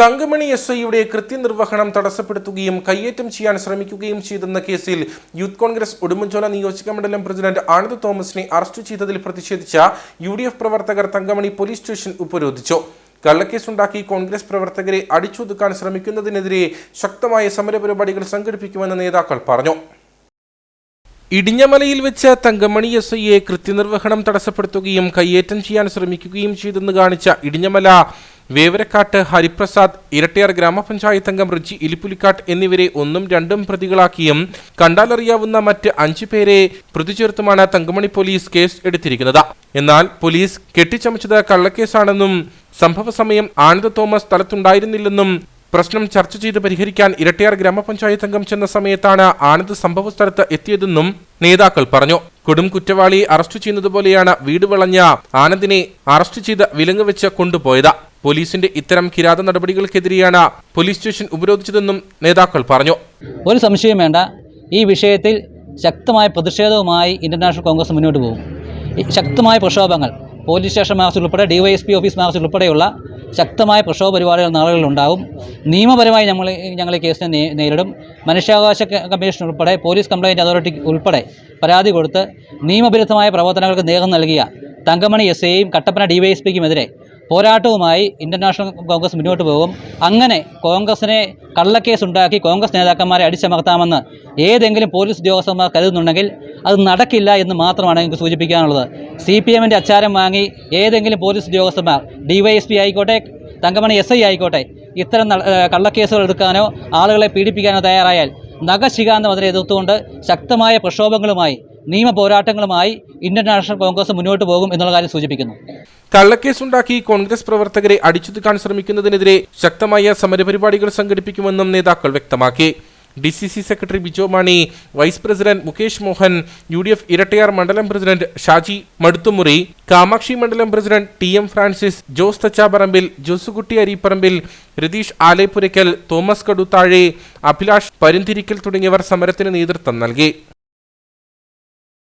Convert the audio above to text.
Thankamani S ഐയുടെ കൃത്യനിർവഹണം തടസ്സപ്പെടുത്തുകയും കയ്യേറ്റം ചെയ്യാൻ ശ്രമിക്കുകയും ചെയ്തെന്ന കേസിൽ യൂത്ത് കോൺഗ്രസ് ഉടുമ്പൻചോല നിയോജക മണ്ഡലം പ്രസിഡന്റ് ആനന്ദ് തോമസിനെ അറസ്റ്റ് ചെയ്തതിൽ പ്രതിഷേധിച്ച യു പ്രവർത്തകർ തങ്കമണി പോലീസ് സ്റ്റേഷൻ ഉപരോധിച്ചു. കള്ളക്കേസുണ്ടാക്കി കോൺഗ്രസ് പ്രവർത്തകരെ അടിച്ചൊതുക്കാൻ ശ്രമിക്കുന്നതിനെതിരെ ശക്തമായ സമരപരിപാടികൾ സംഘടിപ്പിക്കുമെന്ന് നേതാക്കൾ പറഞ്ഞു. ഇടിഞ്ഞമലയിൽ വെച്ച് തങ്കമണി എസ് ഐയെ കൃത്യനിർവഹണം തടസ്സപ്പെടുത്തുകയും കയ്യേറ്റം ചെയ്യാൻ ശ്രമിക്കുകയും ചെയ്തെന്ന് കാണിച്ച ഇടിഞ്ഞമല വേവരക്കാട്ട് ഹരിപ്രസാദ് ഇരട്ടിയാർ ഗ്രാമപഞ്ചായത്ത് അംഗം റിജി ഇലിപ്പുലിക്കാട്ട് എന്നിവരെ ഒന്നും രണ്ടും പ്രതികളാക്കിയും കണ്ടാലറിയാവുന്ന മറ്റ് അഞ്ചു പേരെ പ്രതി ചേർത്തുമാണ് തങ്കമണി പോലീസ് കേസ് എടുത്തിരിക്കുന്നത്. എന്നാൽ പോലീസ് കെട്ടിച്ചമച്ചത് കള്ളക്കേസാണെന്നും സംഭവ സമയം ആനന്ദ തോമസ് സ്ഥലത്തുണ്ടായിരുന്നില്ലെന്നും പ്രശ്നം ചർച്ച ചെയ്ത് പരിഹരിക്കാൻ ഇരട്ടിയാർ ഗ്രാമപഞ്ചായത്ത് അംഗം ചെന്ന സമയത്താണ് ആനന്ദ് സംഭവ സ്ഥലത്ത് എത്തിയതെന്നും നേതാക്കൾ പറഞ്ഞു. കൊടും കുറ്റവാളിയെ അറസ്റ്റ് ചെയ്യുന്നത് പോലെയാണ് വീട് വളഞ്ഞ ആനന്ദിനെ അറസ്റ്റ് ചെയ്ത് വിലങ്ങ് വെച്ച് കൊണ്ടുപോയത്. പോലീസിന്റെ ഇത്തരം കിരാത നടപടികൾക്കെതിരെയാണ് പോലീസ് സ്റ്റേഷൻ ഉപരോധിച്ചതെന്നും നേതാക്കൾ പറഞ്ഞു. ഒരു സംശയം വേണ്ട. ഈ വിഷയത്തിൽ ശക്തമായ പ്രതിഷേധവുമായി ഇന്റർനാഷണൽ കോൺഗ്രസ് മുന്നോട്ട് പോകും. ശക്തമായ പ്രക്ഷോഭങ്ങൾ പോലീസ് സ്റ്റേഷൻ മാർച്ച് ഉൾപ്പെടെ ഡിവൈഎസ്പി ഓഫീസ് മാർച്ച് ഉൾപ്പെടെയുള്ള ശക്തമായ പ്രക്ഷോഭ പരിപാടികൾ നാളുകളിലുണ്ടാവും. നിയമപരമായി ഞങ്ങൾ ഞങ്ങൾ ഈ കേസിനെ നേരിടും. മനുഷ്യാവകാശ കമ്മീഷൻ ഉൾപ്പെടെ പോലീസ് കംപ്ലയിന്റ് അതോറിറ്റി ഉൾപ്പെടെ പരാതി കൊടുത്ത് നിയമവിരുദ്ധമായ പ്രവർത്തനങ്ങൾക്ക് നേതൃത്വം നൽകിയ തങ്കമണി എസ് ഐയും കട്ടപ്പന ഡിവൈഎസ്പിക്കുമെതിരെ പോരാട്ടവുമായി ഇന്റർനാഷണൽ കോൺഗ്രസ് മുന്നോട്ട് പോകും. അങ്ങനെ കോൺഗ്രസിനെ കള്ളക്കേസുണ്ടാക്കി കോൺഗ്രസ് നേതാക്കന്മാരെ അടിച്ചമർത്താമെന്ന് ഏതെങ്കിലും പോലീസ് ഉദ്യോഗസ്ഥന്മാർ കരുതുന്നുണ്ടെങ്കിൽ അത് നടക്കില്ല എന്ന് മാത്രമാണ് എനിക്ക് സൂചിപ്പിക്കാനുള്ളത്. സി പി എമ്മിന്റെ അച്ചാരം വാങ്ങി ഏതെങ്കിലും പോലീസ് ഉദ്യോഗസ്ഥന്മാർ ഡിവൈഎസ്പി ആയിക്കോട്ടെ തങ്കമണി എസ് ഐ ആയിക്കോട്ടെ ഇത്തരം കള്ളക്കേസുകൾ എടുക്കാനോ ആളുകളെ പീഡിപ്പിക്കാനോ തയ്യാറായാൽ നഖശികാന്തം അതിനെ എതിർത്തുകൊണ്ട് ശക്തമായ പ്രക്ഷോഭങ്ങളുമായി നിയമ പോരാട്ടങ്ങളുമായി ഇന്ത്യൻ നാഷണൽ കോൺഗ്രസ് മുന്നോട്ട് പോകും എന്നുള്ള കാര്യം സൂചിപ്പിക്കുന്നു. കള്ളക്കേസുണ്ടാക്കി കോൺഗ്രസ് പ്രവർത്തകരെ അടിച്ചൊതുക്കാൻ ശ്രമിക്കുന്നതിനെതിരെ ശക്തമായ സമരപരിപാടികൾ സംഘടിപ്പിക്കുമെന്നും നേതാക്കൾ വ്യക്തമാക്കി. D C C secretary Bijo Mani vice president Mukesh Mohan U D F Irattayar മണ്ഡലം പ്രസിഡന്റ് ഷാജി മടുത്തുമുറി കാമാക്ഷി മണ്ഡലം president T M Francis Jose Thachaparambil Josekutty Aripparambil Ratheesh Aleppurackal Thomas Kaduthazhe Abhilash Parunthirickal തുടങ്ങിയവർ സമരത്തിന് നേതൃത്വം നൽകി.